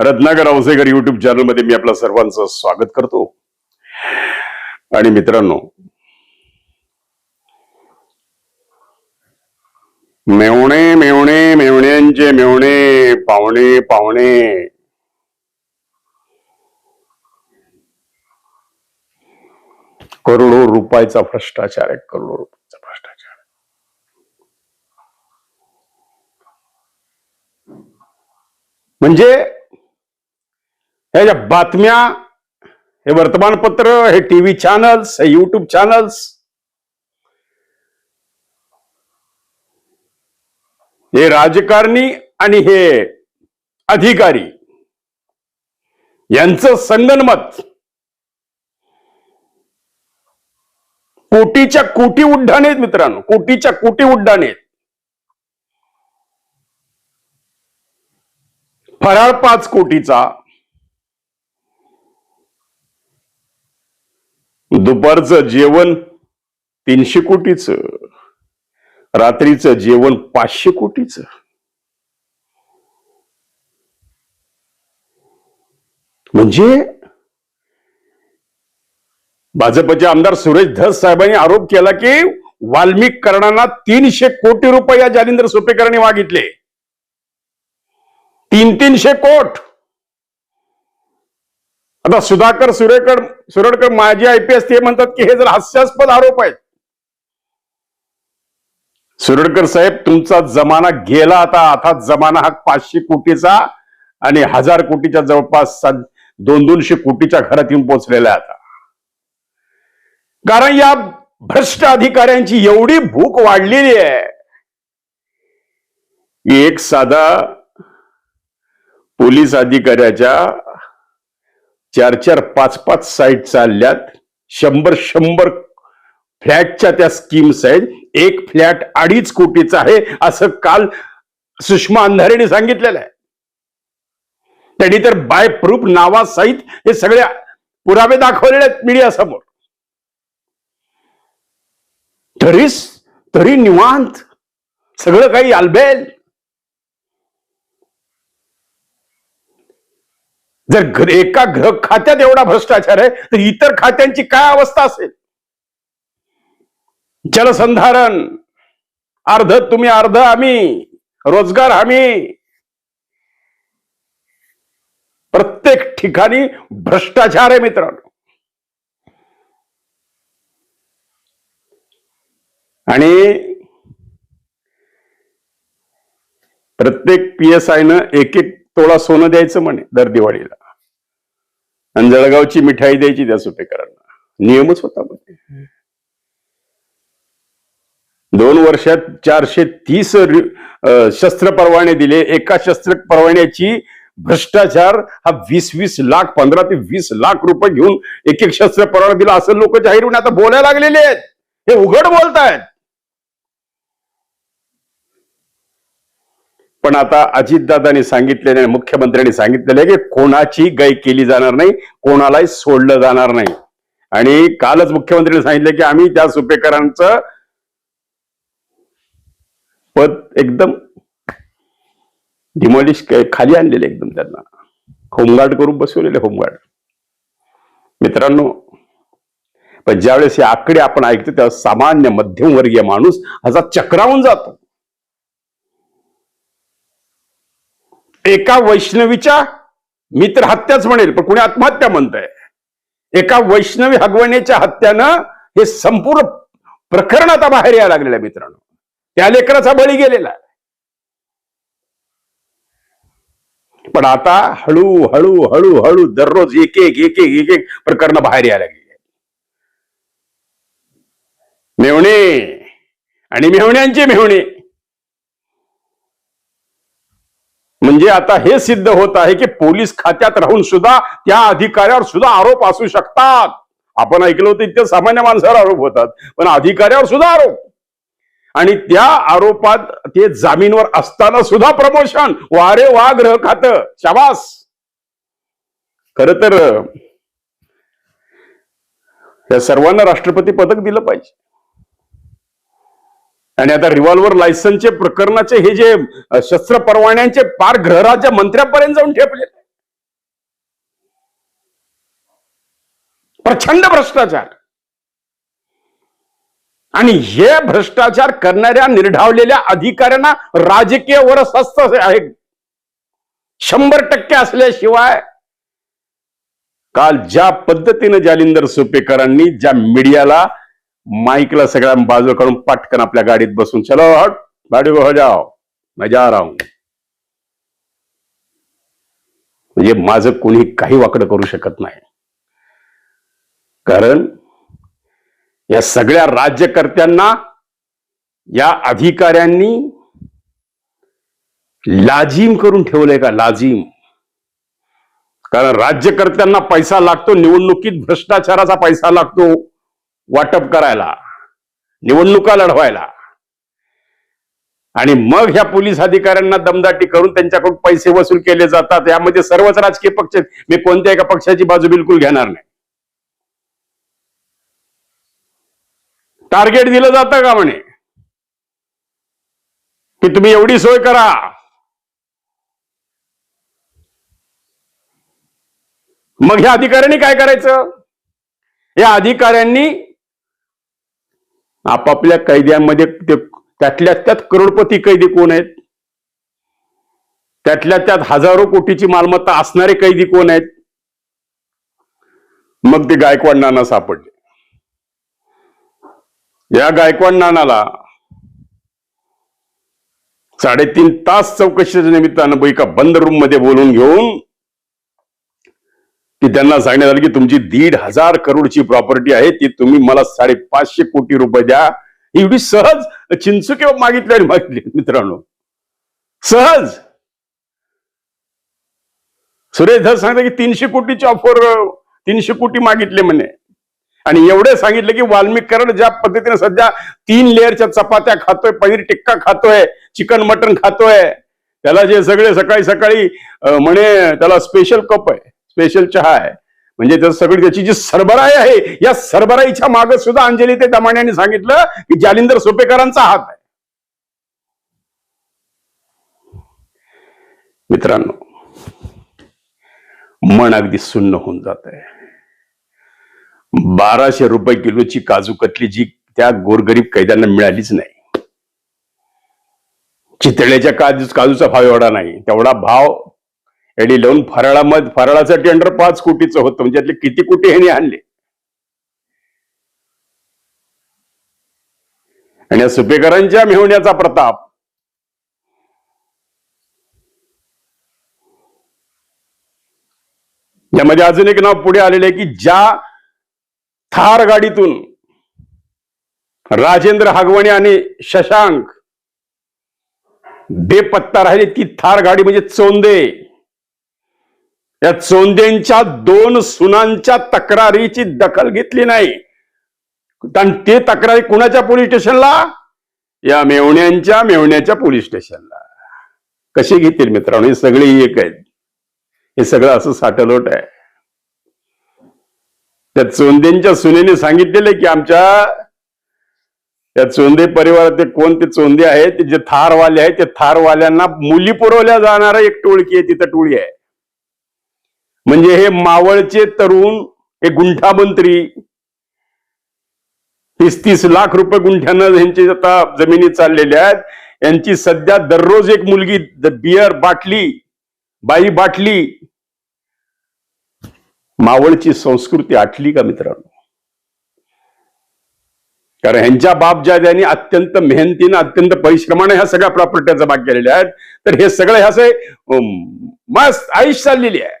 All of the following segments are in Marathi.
रत्नाकर औसेकर युट्यूब चॅनलमध्ये मी आपल्या सर्वांचं स्वागत करतो. आणि मित्रांनो मेवणे मेवणे मेवण्यांचे मेवणे पाहुणे पाहुणे. करोडो रुपयाचा भ्रष्टाचार आहे करोडो रुपयाचा भ्रष्टाचार म्हणजे ह्या ज्या बातम्या हे वर्तमानपत्र हे टीव्ही चॅनल्स हे युट्यूब चॅनल्स हे राजकारणी आणि हे अधिकारी यांचं संगनमत कोटीच्या कोटी उड्डाण आहेत मित्रांनो कोटीच्या कोटी उड्डाण आहेत फराळ पाच कोटीचा दुपारचं जेवण तीनशे कोटीचं रात्रीचं जेवण पाचशे कोटीचं. म्हणजे भाजपचे आमदार सुरेश धस साहेबांनी आरोप केला की वाल्मिक कर्णांना तीनशे कोटी रुपये या जालिंदर सोपेकरांनी मागितले. तीन तीनशे कोट. आता सुधाकर सुरेकर सुरडकर माजी आयपीएस ते म्हणतात की हे जर हास्यास्पद आरोप आहेत. सुरडकर साहेब तुमचा जमाना गेला आता. आता जमाना हा पाचशे कोटीचा आणि हजार कोटीच्या जवळपास दोन दोनशे कोटीच्या घरात येऊन पोहोचलेला आहे आता. कारण या भ्रष्ट अधिकाऱ्यांची एवढी भूक वाढलेली आहे. एक साधा पोलीस अधिकाऱ्याच्या चार चार पाच पाच साईट चालल्यात. शंभर शंभर फ्लॅटच्या त्या स्कीम्स आहेत. एक फ्लॅट अडीच कोटीचा आहे असं काल सुषमा अंधारेने सांगितलेलं आहे. त्यांनी तर बाय प्रूफ नावासहित हे सगळे पुरावे दाखवलेले आहेत मीडिया समोर. तरीच तरी निवांत. सगळं काही आलबेल. जर एका ग्रह खात्यात एवढा भ्रष्टाचार आहे तर इतर खात्यांची काय अवस्था असेल? जलसंधारण अर्ध तुम्ही अर्ध आम्ही रोजगार हमी प्रत्येक ठिकाणी भ्रष्टाचार आहे मित्रांनो. आणि प्रत्येक पी एस न एक एक तोळा सोनं द्यायचं म्हणे दर दिवाळीला. आणि जळगावची मिठाई द्यायची त्या सुपेकरांना नियमच होता म्हणे दोन वर्षात चारशे तीस शस्त्र परवाने दिले. एका शस्त्र परवान्याची भ्रष्टाचार हा वीस वीस लाख पंधरा ते वीस लाख रुपये घेऊन एक एक शस्त्र परवाना दिला. असं लोक जाहीर होऊन आता बोलायला लागलेले आहेत. हे उघड बोलतायत. पण आता अजितदादांनी सांगितलेले आणि मुख्यमंत्र्यांनी सांगितलेले की कोणाची गय केली जाणार नाही कोणालाही सोडलं जाणार नाही. आणि कालच मुख्यमंत्र्यांनी सांगितलं की आम्ही त्या सुपेकरांचं पद एकदम डिमॉलिश खाली आणलेले एकदम त्यांना. होमगार्ड करून बसवलेले होमगार्ड. मित्रांनो पण ज्यावेळेस हे आकडे आपण ऐकतो तेव्हा सामान्य मध्यमवर्गीय माणूस असा चक्रावून जातो. एका वैष्णवीच्या मी तर हत्याच म्हणेल पण कुणी आत्महत्या म्हणतंय? एका वैष्णवी हगवण्याच्या हत्यानं हे संपूर्ण प्रकरण आता बाहेर यायला लागलेलं आहे मित्रांनो. त्या लेकराचा बळी गेलेला आहे. पण आता हळू हळू हळू हळू दररोज एक एक एक एक एक एक प्रकरण बाहेर यायला लागली मेवणे आणि मेवण्यांचे मेवणे. म्हणजे आता हे सिद्ध होत आहे की पोलीस खात्यात राहून सुद्धा त्या अधिकाऱ्यावर सुद्धा आरोप असू शकतात. आपण ऐकलं होतं इतक्या सामान्य माणसावर आरोप होतात पण अधिकाऱ्यावर सुद्धा आरोप. आणि त्या आरोपात ते जामीनवर असताना सुद्धा प्रमोशन. वारे वा ग्रह खात. शाबास. खर तर या सर्वांना राष्ट्रपती पदक दिलं पाहिजे. आणि आता रिव्हॉल्वर लायसनचे प्रकरणाचे हे जे शस्त्र परवान्यांचे पार गृहराज्य मंत्र्यापर्यंत जाऊन ठेपले. प्रचंड भ्रष्टाचार. आणि हे भ्रष्टाचार करणाऱ्या निर्ढावलेल्या अधिकाऱ्यांना राजकीय वरसस्त आहे. शंभर टक्के असल्याशिवाय काल ज्या पद्धतीनं जालिंदर सुपेकरांनी ज्या मीडियाला माईकला सगळ्या बाजू काढून पटकन आपल्या गाडीत बसून चलो हट गाडी हो जाओ मैं जा रहा हूं. म्हणजे माझं कोणी काही वाकडं करू शकत नाही. कारण या सगळ्या राज्यकर्त्यांना या अधिकाऱ्यांनी लाजीम करून ठेवलंय का? लाजीम. कारण राज्यकर्त्यांना पैसा लागतो निवडणुकीत भ्रष्टाचाराचा पैसा लागतो. वाटप करायला निवडणुका लढवायला. आणि मग ह्या पोलीस अधिकाऱ्यांना दमदाटी करून त्यांच्याकडून पैसे वसूल केले जातात. यामध्ये सर्वच राजकीय पक्ष मी कोणत्या एका पक्षाची बाजू बिलकुल घेणार नाही. टार्गेट दिलं जातं का म्हणे? की तुम्ही एवढी सोय करा. मग ह्या अधिकाऱ्यांनी काय करायचं? या अधिकाऱ्यांनी आपापल्या कैद्यांमध्ये ते त्यातल्या त्यात करोडपती कैदी कोण आहेत? त्यातल्या त्यात हजारो कोटीची मालमत्ता असणारे कैदी कोण आहेत? मग ते गायकवाड नाना सापडले. या गायकवाड नानाला साडेतीन तास चौकशीच्या निमित्तानं बैका बंद रूममध्ये बोलून घेऊन की त्यांना सांगण्यात आलं की तुमची दीड हजार करोडची प्रॉपर्टी आहे ती तुम्ही मला साडेपाचशे कोटी रुपये द्या. एवढी सहज चिंचुके मागितली आणि मागितली मित्रांनो. सहज. सुरेश धर सांगते की तीनशे कोटीची ऑफर तीनशे कोटी मागितले म्हणे. आणि एवढे सांगितले की वाल्मिक ज्या पद्धतीने सध्या तीन लेअरच्या चपात्या खातोय पनीर टिक्का खातोय चिकन मटन खातोय त्याला जे सगळे सकाळी सकाळी म्हणे त्याला स्पेशल कप आहे. स्पेशल चहा आहे. म्हणजे त्याचं सगळी त्याची जी सरबराई आहे या सरबराईच्या मागे सुद्धा अंजली ते दमाण्यांनी सांगितलं की जालिंदर सोपेकरांचा हात आहे. मित्रांनो मन अगदी सुन्न होऊन जात आहे बाराशे रुपये किलोची काजू कतली जी त्या गोरगरीब कैद्यांना मिळालीच नाही. चितळ्याच्या काजू काजूचा भाव एवढा नाही. तेवढा भाव एडी लावून फराळामध्ये फराळाचं टेंडर पाच कोटीचं होतं. म्हणजे त्यातले किती कोटी ह्याने आणले? आणि या सुपेकरांच्या मिळवण्याचा प्रताप. यामध्ये अजून एक नाव पुढे आलेलं आहे की ज्या थार गाडीतून राजेंद्र हागवणे आणि शशांक बेपत्ता राहिले ती थार गाडी म्हणजे चोंदे. या चोंदेंच्या दोन सुनांच्या तक्रारीची दखल घेतली नाही. आणि ते तक्रारी कुणाच्या पोलीस स्टेशनला? या मेवण्यांच्या मेवण्याच्या पोलीस स्टेशनला. कसे घेतील मित्रांनो? हे सगळे एक आहेत. हे सगळं असं साठलोट आहे. त्या चोंदेंच्या सुनेने सांगितलेले की आमच्या त्या चोंदे परिवारात कोणते चोंदे आहेत ते जे थारवाले आहेत ते थारवाल्यांना मुली पुरवल्या जाणारा एक टोळकी आहे तिथं टोळी आहे. म्हणजे हे मावळचे तरुण हे गुंठामंत्री तीस तीस लाख रुपये गुंठ्यानं यांची आता जमिनी चाललेल्या आहेत. यांची सध्या दररोज एक मुलगी बियर बाटली बाई बाटली. मावळची संस्कृती आटली का मित्रांनो? कारण ह्यांच्या बापजाद्यांनी अत्यंत मेहनतीनं अत्यंत परिश्रमाने ह्या सगळ्या प्रॉपर्ट्याचा जमा केलेल्या आहेत. तर हे सगळं ह्या असे मस्त आयुष चाललेली आहे.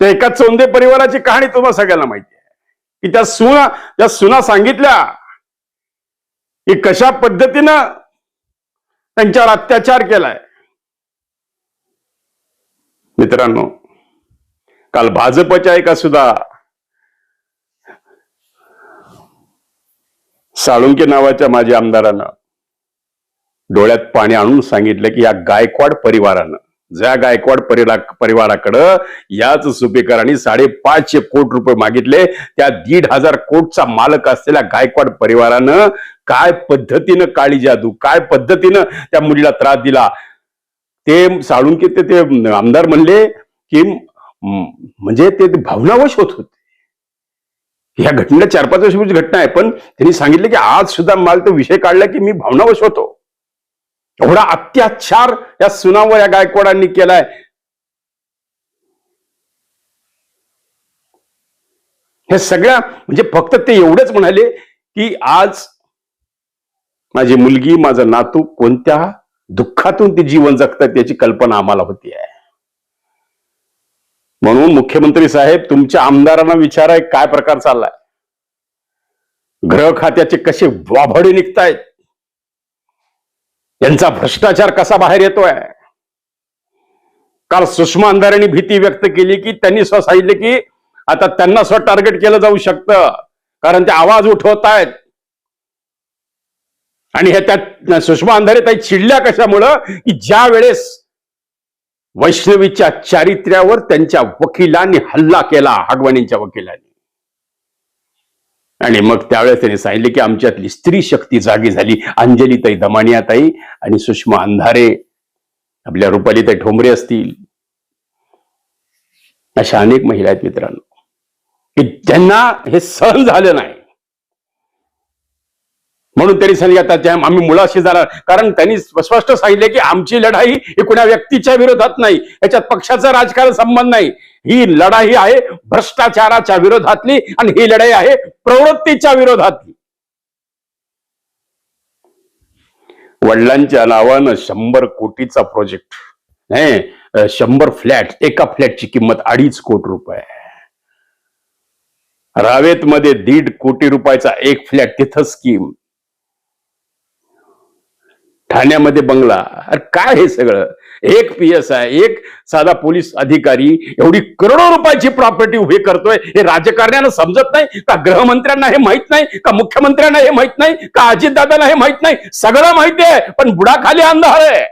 त्या एका चोंदे परिवाराची कहाणी तुम्हाला सगळ्यांना माहिती आहे. की त्या सुना त्या सुना सांगितल्या की कशा पद्धतीनं त्यांच्यावर अत्याचार केलाय. मित्रांनो काल भाजपच्या एका सुद्धा साळुंके नावाच्या माझ्या आमदारानं डोळ्यात पाणी आणून सांगितलं की या गायकवाड परिवारानं ज्या गायकवाड परिला परिवाराकडं याच सुपेकरांनी साडेपाचशे कोटी रुपये मागितले. त्या दीड हजार कोटचा मालक असलेल्या गायकवाड परिवारानं काय पद्धतीनं काळी जादू काय पद्धतीनं त्या मुलीला त्रास दिला? ते साळुंके ते ते आमदार म्हणले की म्हणजे ते ते भावनावश होत होते. ह्या घटनेला चार पाच वर्षापूर्वीची घटना आहे पण त्यांनी सांगितलं की आज सुद्धा मला तो विषय काढला की मी भावनावश होतो. एवढा अत्याचार या सुनावर या गायकवाडांनी केलाय. हे सगळ्या म्हणजे फक्त ते एवढेच म्हणाले की आज माझी मुलगी माझा नातू कोणत्या दुःखातून ते जीवन जगतात याची कल्पना आम्हाला होती आहे. म्हणून मुख्यमंत्री साहेब तुमच्या आमदारांना विचाराय काय प्रकार चाललाय. ग्रह खात्याचे कसे वाभडे निघतायत. यांचा भ्रष्टाचार कसा बाहेर येतोय? काल सुषमा अंधारेंनी भीती व्यक्त केली की त्यांनी स्वतः सांगितले की आता त्यांना स्वतः टार्गेट केलं जाऊ शकतं कारण ते आवाज उठवत आहेत आणि हे त्यात सुषमा अंधारे ताई चिडल्या कशामुळं? की ज्या वेळेस वैष्णवीच्या चारित्र्यावर त्यांच्या वकिलांनी हल्ला केला आगवानींच्या वकिलांनी. आणि मग त्यावेळेस त्यांनी सांगितले की आमच्यातली स्त्री शक्ती जागी झाली. अंजलीताई दमानियाताई आणि सुषमा अंधारे. आपल्या रुपालीताई ठोंबरे असतील. अशा अनेक महिला आहेत मित्रांनो. की त्यांना हे सहन झालं नाही. म्हणून त्यांनी सांगितलं आता त्या आम्ही मुळाशी जाणार कारण त्यांनी स्पष्ट सांगितले की आमची लढाई ही कुण्या व्यक्तीच्या विरोधात नाही याच्यात पक्षाचा राजकारण संबंध नाही. ही लढाई आहे भ्रष्टाचाराच्या विरोधातली आणि ही लढाई आहे प्रवृत्तीच्या विरोधातली. वडिलांच्या नावानं शंभर कोटीचा प्रोजेक्ट नाही शंभर फ्लॅट एका फ्लॅटची किंमत अडीच कोटी रुपये. रावेत मध्ये दीड कोटी रुपयाचा एक फ्लॅट तिथं स्कीम ठाण्यामध्ये बंगला. अरे काय हे सगळं? एक पी एस आय एक साधा पोलीस अधिकारी एवढी करोडो रुपयाची प्रॉपर्टी उभी करतोय. हे राजकारण्यांना समजत नाही? का गृहमंत्र्यांना हे माहीत नाही? का मुख्यमंत्र्यांना हे माहीत नाही? का अजितदादांना हे माहीत नाही? सगळं माहिती आहे पण बुडाखाली अंधार आहे.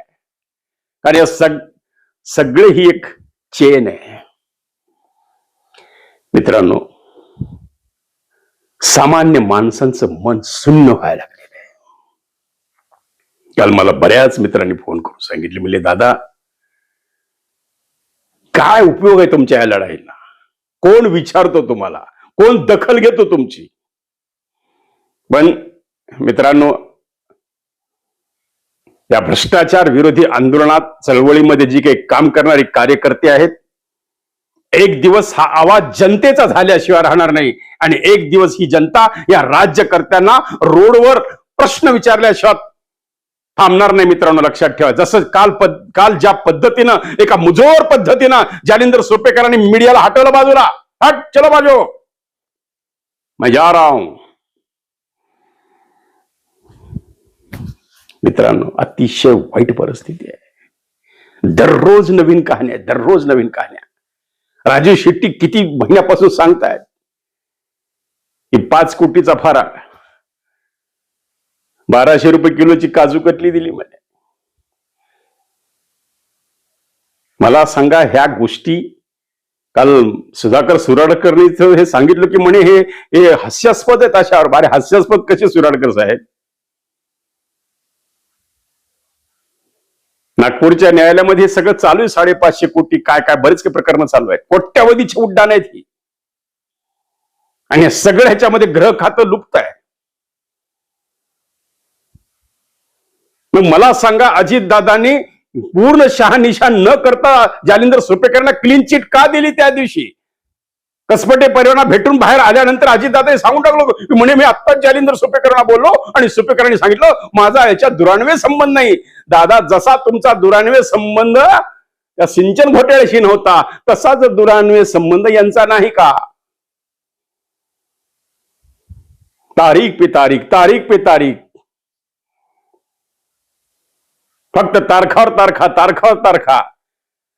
कारण या सग सगळे ही एक चेन आहे. मित्रांनो सामान्य माणसांचं मन सुन्न व्हायला काल मला बऱ्याच मित्रांनी फोन करून सांगितले. म्हणजे दादा काय उपयोग आहे तुमच्या या लढाईला? कोण विचारतो तुम्हाला? कोण दखल घेतो तुमची? पण मित्रांनो या भ्रष्टाचार विरोधी आंदोलनात चळवळीमध्ये जी काही काम करणारी कार्यकर्ते आहेत एक दिवस हा आवाज जनतेचा झाल्याशिवाय राहणार नाही. आणि एक दिवस ही जनता या राज्यकर्त्यांना रोडवर प्रश्न विचारल्याशिवाय थांबणार नाही मित्रांनो लक्षात ठेवा. जसं काल पद काल ज्या पद्धतीनं एका मुजोर पद्धतीनं जालिंदर सोपेकरांनी मीडियाला हटवलं बाजूला. हट चलो बाजू. मैं जा रहा हूं मित्रांनो अतिशय वाईट परिस्थिती आहे. दररोज नवीन कहाण्या दररोज नवीन कहाण्या. राजू शेट्टी किती महिन्यापासून सांगतायत की पाच कोटीचा फराळ बाराशे रुपये किलोची काजू कटली दिली म्हणे. मला सांगा ह्या गोष्टी काल सुधाकर सुराडकरनी हे सांगितलं की म्हणे हे हे हास्यास्पद आहेत अशावर अरे हास्यास्पद कसे सुराडकर साहेब? नागपूरच्या न्यायालयामध्ये सगळं चालू आहे साडेपाचशे कोटी काय काय बरेच काही प्रकरण चालू आहेत. कोट्यावधीची उड्डाण आहेत ही. आणि या सगळं ह्याच्यामध्ये ग्रह खातं लुप्त आहे मग मला सांगा अजित दादांनी पूर्ण शहानिशा न करता जालिंदर सुपेकरांना क्लीन चिट का दिली त्या दिवशी? कसपटे परिवारांना भेटून बाहेर आल्यानंतर अजितदादा सांगून टाकलो म्हणे मी आत्ताच जालिंदर सुपेकरांना बोललो आणि सुपेकरांनी सांगितलं माझा याच्यात दुरान्वय संबंध नाही. दादा जसा तुमचा दुरान्वय संबंध त्या सिंचन घोटाळ्याशी नव्हता तसाच दुरान्वय संबंध यांचा नाही का? तारीख पे तारीख तारीख पे तारीख. फक्त तारखावर तारखा तारखावर तारखा.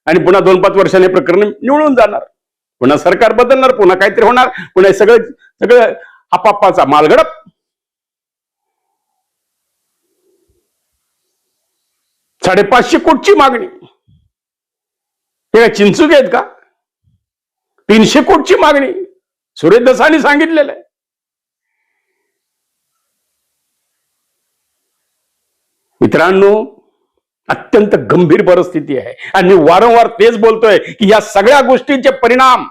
आणि पुन्हा दोन पाच वर्षाने प्रकरण निवडून जाणार. पुन्हा सरकार बदलणार पुन्हा काहीतरी होणार. पुन्हा सगळं सगळं आपापाचा मालगडप. साडेपाचशे कोटची मागणी. हे काय चिंचूक आहेत का? तीनशे कोटची मागणी. सुरेश दसानी सांगितलेलं आहे. मित्रांनो अत्यंत गंभीर परिस्थिती आहे. आणि वारंवार तेच बोलतोय की या सगळ्या गोष्टींचे परिणाम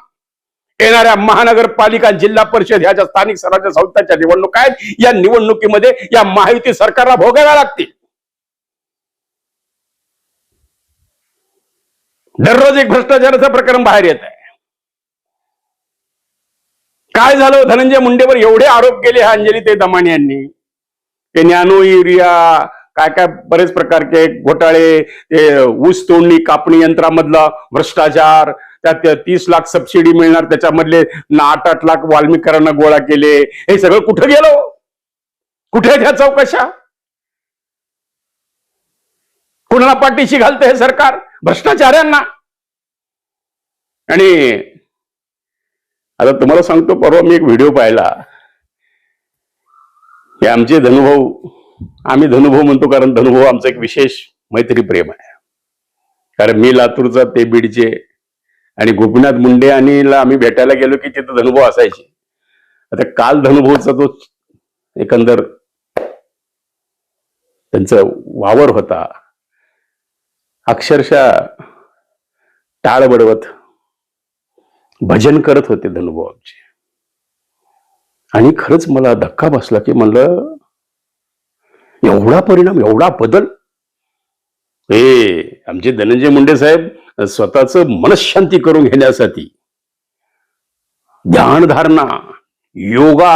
येणाऱ्या महानगरपालिका जिल्हा परिषद ह्या स्थानिक स्वराज्य संस्थांच्या निवडणुका आहेत या निवडणुकीमध्ये या महायुती सरकारला भोगाव्या लागतील. दररोज एक भ्रष्टाचाराचं प्रकरण बाहेर येत आहे. काय झालं? धनंजय मुंडेवर एवढे आरोप केले अंजली ते दमाणी यांनी. ते नॅनो युरिया काय काय बरेच प्रकारचे घोटाळे ते ऊस तोडणी कापणी यंत्रामधला भ्रष्टाचार त्यात तीस लाख सबसिडी मिळणार त्याच्यामधले ना आठ आठ लाख वाल्मिकांना गोळा केले. हे सगळं कुठं गेलो? कुठे त्या चौकशा? कुणाला पाठीशी घालतं हे सरकार? भ्रष्टाचार्यांना आणि आता तुम्हाला सांगतो परवा मी एक व्हिडिओ पाहिला. हे आमचे धनुभाऊ आम्ही धनुभाऊ म्हणतो कारण धनुभाऊ आमचं एक विशेष मैत्री प्रेम आहे. कारण मी लातूरचा ते बीडचे आणि गोपीनाथ मुंडे आणि ला आम्ही भेटायला गेलो की तिथं धनुभाऊ असायचे. आता काल धनुभाऊचा जो एकंदर त्यांचं वावर होता अक्षरशः टाळ बडवत भजन करत होते धनुभाऊ आमचे. आणि खरंच मला धक्का बसला की म्हणलं एवढा परिणाम एवढा बदल? हे आमचे धनंजय मुंडे साहेब स्वतःच मनशांती करून घेण्यासाठी ध्यानधारणा योगा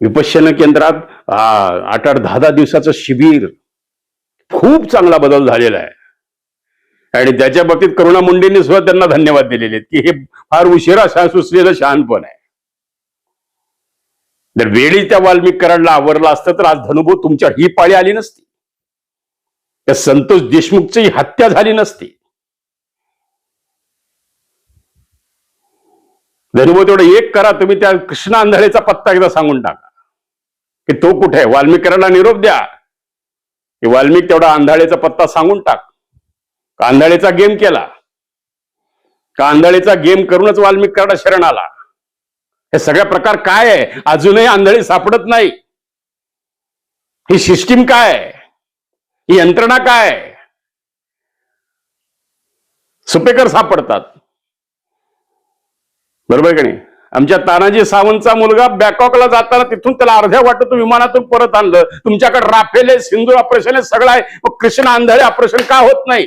विपश्यन केंद्रात आठ आठ दहा दहा दिवसाचं शिबिर खूप चांगला बदल झालेला आहे. आणि त्याच्या बाबतीत करुणा मुंडेंनी सुद्धा त्यांना धन्यवाद दिलेले आहेत की हे फार उशिरा सुचलेलं शहाणपण आहे. जर वेळी त्या वाल्मिक कराडला आवरलं असतं तर आज धनुभाऊ तुमच्या ही पाळी आली नसती. त्या संतोष देशमुखची हत्या झाली नसती. धनुभाऊ तेवढं एक करा तुम्ही त्या कृष्ण आंधळेचा पत्ता एकदा सांगून टाका. की तो कुठे आहे? वाल्मिक कराडला निरोप द्या. की वाल्मिक तेवढा आंधळेचा पत्ता सांगून टाक. आंधळेचा गेम केला? का आंधळेचा गेम करूनच वाल्मिक कराडा शरण आला? हे सगळ्या प्रकार काय आहे? अजूनही आंधळी सापडत नाही. ही सिस्टीम काय ही यंत्रणा काय सुपेकर सापडतात. बरोबर का नाही? आमच्या तानाजी सावंतचा मुलगा बॅकॉकला जाताना तिथून त्याला अर्ध्या वाटत विमानातून परत आणलं. तुमच्याकडे राफेल आहे सिंदूर ऑपरेशन आहे सगळं आहे. मग कृष्ण आंधळे ऑपरेशन का होत नाही?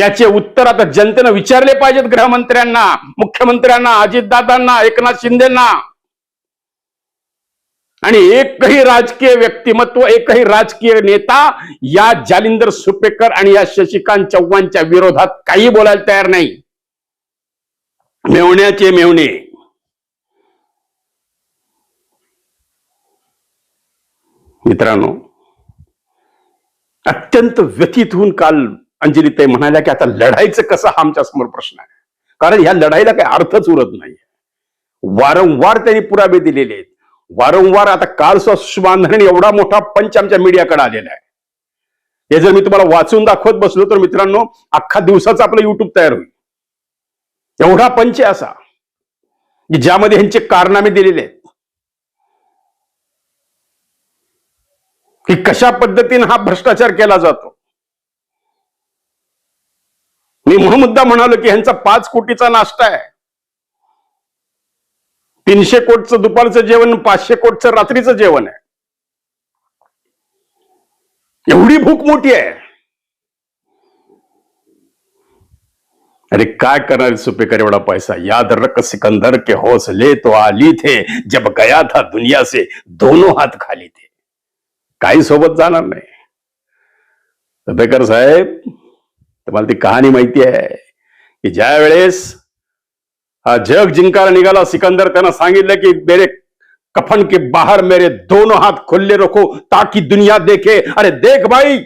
याचे उत्तर आता जनतेनं विचारले पाहिजेत गृहमंत्र्यांना मुख्यमंत्र्यांना अजितदादांना एकनाथ शिंदेना. आणि एकही राजकीय व्यक्तिमत्व एकही राजकीय नेता या जालिंदर सुपेकर आणि या शशिकांत चव्हाणच्या विरोधात काही बोलायला तयार नाही. मेवण्याचे मेवणे. मित्रांनो अत्यंत व्यथित होऊन काल अंजलीताई म्हणाल्या की आता लढायचं कसं हा आमच्यासमोर प्रश्न आहे? कारण या लढाईला काही अर्थच उरत नाही वारंवार त्यांनी पुरावे दिलेले आहेत. वारंवार आता काल सुबांधणे एवढा मोठा पंच आमच्या मीडियाकडे आलेला आहे. हे जर मी तुम्हाला वाचून दाखवत बसलो तर मित्रांनो अख्खा दिवसाचा आपलं युट्यूब तयार होईल. एवढा पंच असा की ज्यामध्ये ह्यांचे कारनामे दिलेले आहेत. की कशा पद्धतीने हा भ्रष्टाचार केला जातो? मी म्हणून मुद्दा म्हणालो की ह्यांचा पाच कोटीचा नाश्ता आहे. तीनशे कोटचं दुपारचं जेवण पाचशे कोटचं रात्रीचं जेवण आहे. एवढी भूक मोठी आहे. अरे काय करणार सुपेकर एवढा पैसा? याद रख सिकंदर के हौसले तो आली थे जब गया था दुनिया से दोनों हात खाली थे. काही सोबत जाणार नाही. सुपेकर साहेब तुम्हाला ती कहाणी माहिती आहे की ज्या वेळेस हा जग जिंकायला निघाला सिकंदर त्यांना सांगितलं की मेरे कफन के बाहर मेरे दोनों हाथ खुले रखो ताकि दुनिया देखे. अरे देख भाई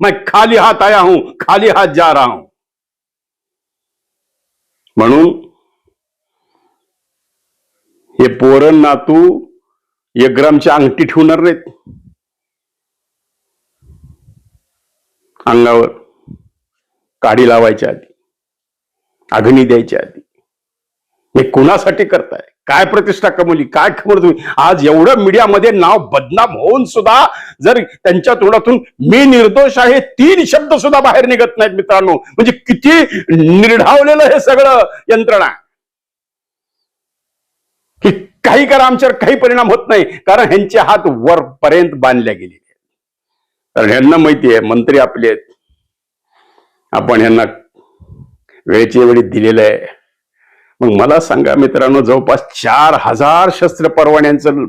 मैं खाली हात आया हूं खाली हात जा रहा हूं. म्हणून हे पोरण नातू एक ग्रामची अंगठी ठेवणार नाहीत. अंगावर. काडी लावायच्या आधी अग्नी द्यायच्या आधी. हे कुणासाठी करताय? काय प्रतिष्ठा कमवली? काय खबर तुम्ही? आज एवढं मीडियामध्ये नाव बदनाम होऊन सुद्धा जर त्यांच्या तोंडातून मी निर्दोष आहे तीन शब्द सुद्धा बाहेर निघत नाहीत मित्रांनो. म्हणजे किती निर्ढावलेलं हे सगळं यंत्रणा. की काही करा आमच्यावर काही परिणाम होत नाही. कारण ह्यांचे हात वरपर्यंत बांधल्या गेलेले आहेत. कारण ह्यांना माहिती आहे मंत्री आपले आहेत. आपण यांना वेळेच्या वेळी दिलेलं आहे. मग मला सांगा मित्रांनो जवळपास चार हजार शस्त्र परवान्यांचं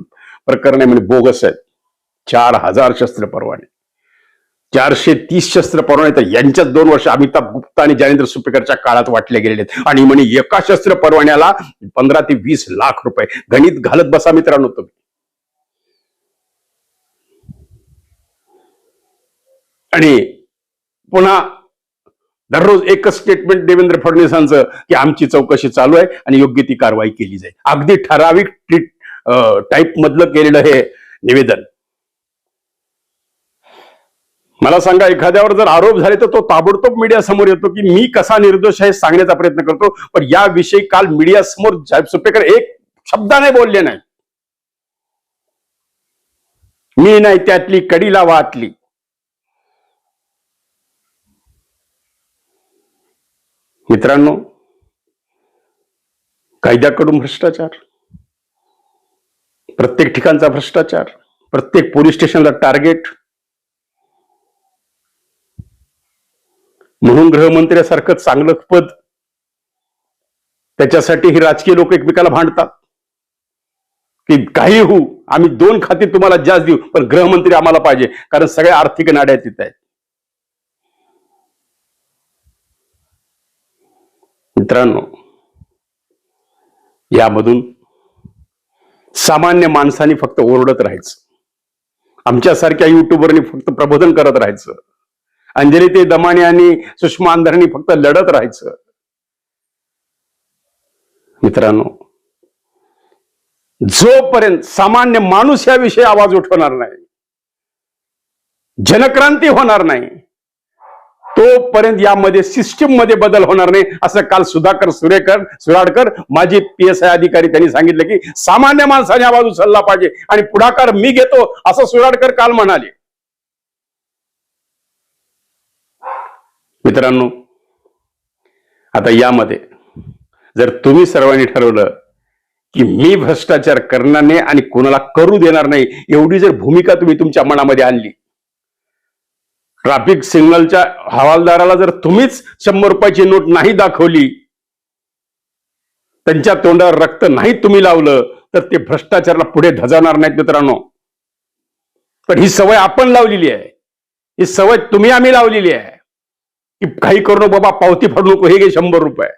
प्रकरण आहे म्हणजे बोगस आहेत. चार हजार शस्त्र परवाने. चारशे तीस शस्त्र परवाने तर यांच्याच दोन वर्ष अमिताभ गुप्ता आणि जयेंद्र सुपेकरच्या काळात वाटले गेलेले आहेत. आणि म्हणे एका शस्त्र परवान्याला पंधरा ते वीस लाख रुपये. गणित घालत बसा मित्रांनो तुम्ही. आणि पुन्हा दररोज एकच स्टेटमेंट देवेंद्र फडणवीसांचं की आमची चौकशी चालू आहे आणि योग्य ती कारवाई केली जाईल. अगदी ठराविक ट्रीट टाईप मधलं केलेलं हे निवेदन. मला सांगा एखाद्यावर जर आरोप झाले तर तो ताबडतोब मीडिया समोर येतो की मी कसा निर्दोष आहे सांगण्याचा प्रयत्न करतो पण याविषयी काल मीडिया समोर साहेब सुपेकर एक शब्दाने बोलले नाही मी नाही त्यातली कडीला वाटली मित्रांनो कायद्याकडून भ्रष्टाचार प्रत्येक ठिकाणचा भ्रष्टाचार प्रत्येक पोलीस स्टेशनला टार्गेट. म्हणून गृहमंत्र्यासारखं चांगलं पद त्याच्यासाठी ही राजकीय लोक एकमेकाला भांडतात. की काही होऊ आम्ही दोन खाती तुम्हाला जास्त देऊ पण गृहमंत्री आम्हाला पाहिजे कारण सगळ्या आर्थिक नाड्या तिथे आहेत. मित्रांनो यामधून सामान्य माणसाने फक्त ओरडत राहायचं. आमच्यासारख्या युट्यूबरनी फक्त प्रबोधन करत राहायचं. अंजली ते दमाने आणि सुषमा अंधारांनी फक्त लढत राहायचं. मित्रांनो जोपर्यंत सामान्य माणूस याविषयी आवाज उठवणार नाही जनक्रांती होणार नाही तोपर्यंत यामध्ये सिस्टीममध्ये बदल होणार नाही असं काल सुधाकर सुरेकर सुराडकर माजी पी एस आय अधिकारी त्यांनी सांगितलं की सामान्य माणसाने आवाज उचलला पाहिजे आणि पुढाकार मी घेतो असं सुराडकर काल म्हणाले. मित्रांनो आता यामध्ये जर तुम्ही सर्वांनी ठरवलं की मी भ्रष्टाचार करणार नाही आणि कोणाला करू देणार नाही एवढी जर भूमिका तुम्ही तुमच्या मनामध्ये आणली ट्रॅफिक सिग्नलच्या हवालदाराला जर तुम्हीच शंभर रुपयाची नोट नाही दाखवली त्यांच्या तोंडावर रक्त नाही तुम्ही लावलं तर ते भ्रष्टाचाराला पुढे धजावणार नाहीत मित्रांनो. पण ही सवय आपण लावलेली आहे. ही सवय तुम्ही आम्ही लावलेली आहे. की काही करू नको बाबा पावती फाडू नको हे घे शंभर रुपये.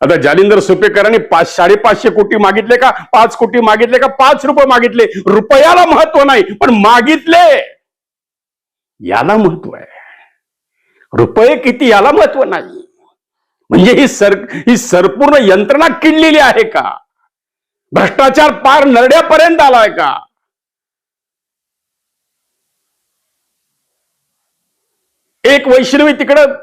आता जालिंदर सुपेकरांनी पाच साडेपाचशे कोटी मागितले का? पाच कोटी मागितले का? पाच रुपये मागितले. रुपयाला महत्त्व नाही पण मागितले. याला महत्त्व आहे. रुपये किती याला महत्त्व नाही. म्हणजे ही सर ही सरपूर्ण यंत्रणा किडलेली आहे का? भ्रष्टाचार पार नरड्यापर्यंत आलाय का? एक वैष्णवी तिकडं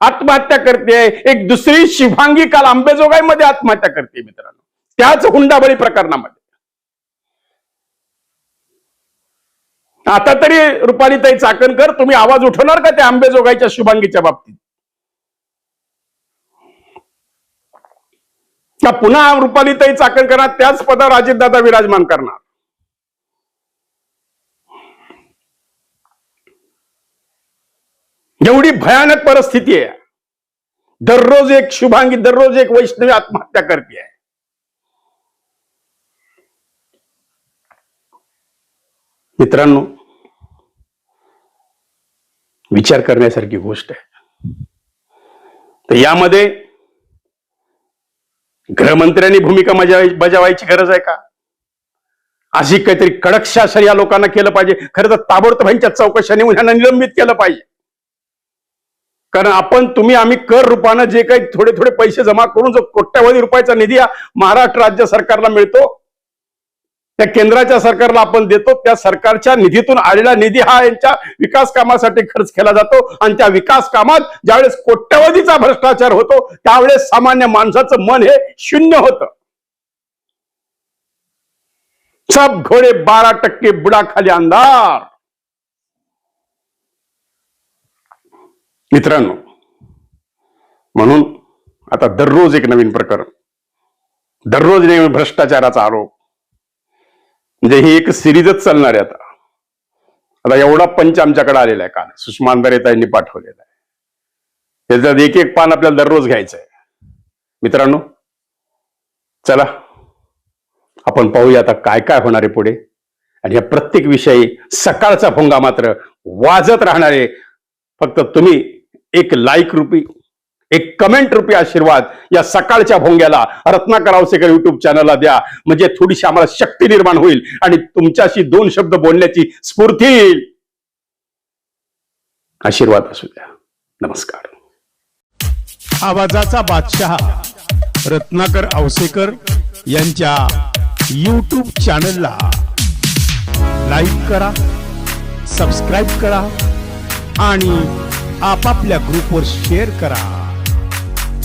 आत्महत्या करते एक दुसरी शिवांगी काल आंबेजोगाईमध्ये आत्महत्या करते मित्रांनो. त्याच हुंडाबळी प्रकरणामध्ये. आता तरी रुपालीताई चाकणकर तुम्ही आवाज उठवणार का त्या आंबेजोगाईच्या शुभांगीच्या बाबतीत? का पुन्हा रुपालीताई चाकणकरांना त्याच पदावर अजितदादा विराजमान करणार? एवढी भयानक परिस्थिती आहे. दररोज एक शुभांगी दररोज एक वैष्णवी आत्महत्या करते आहे मित्रांनो विचार करण्यासारखी गोष्ट आहे. तर यामध्ये गृहमंत्र्यांनी भूमिका बजावायची गरज आहे का? अशी काहीतरी कडक शासन या लोकांना केलं पाहिजे. खरं तर ताबडतोब ह्यांच्या चौकशा नेऊन यांना निलंबित केलं पाहिजे. कारण आपण तुम्ही आम्ही कर रूपानं जे काही थोडे थोडे पैसे जमा करून जो कोट्यावधी रुपयाचा निधी हा महाराष्ट्र राज्य सरकारला मिळतो त्या केंद्राच्या सरकारला आपण देतो त्या सरकारच्या निधीतून आलेला निधी हा यांच्या विकास कामासाठी खर्च केला जातो आणि त्या विकास कामात ज्यावेळेस कोट्यवधीचा भ्रष्टाचार होतो त्यावेळेस सामान्य माणसाचं मन हे शून्य होतं. सब घोडे बारा टक्के बुडाखाली अंधार. मित्रांनो म्हणून आता दररोज एक नवीन प्रकरण दररोज नवीन भ्रष्टाचाराचा आरोप म्हणजे ही एक सिरीजच चालणार आहे आता. आता एवढा पंच आमच्याकडे आलेला आहे काल. सुषमा अंधारेताईंनी पाठवलेला आहे. त्याच्यात एक एक पान आपल्याला दररोज घ्यायचं आहे मित्रांनो चला आपण पाहूया आता काय काय होणार आहे पुढे. आणि या प्रत्येक विषयी सकाळचा भोंगा मात्र वाजत राहणारे फक्त तुम्ही एक लाईक रुपी एक कमेंट रुपी आशीर्वाद या सकाळच्या भोंग्याला रत्नाकर आवसेकर युट्यूब चॅनलला द्या. म्हणजे थोडीशी आम्हाला शक्ती निर्माण होईल आणि तुमच्याशी दोन शब्द बोलण्याची स्फूर्ती येईल. आशीर्वाद असू द्या. नमस्कार. आवाजाचा बादशहा रत्नाकर आवसेकर यांच्या यूट्यूब चॅनलला लाईक करा सबस्क्राईब करा आणि आपापल्या ग्रुपवर शेअर करा.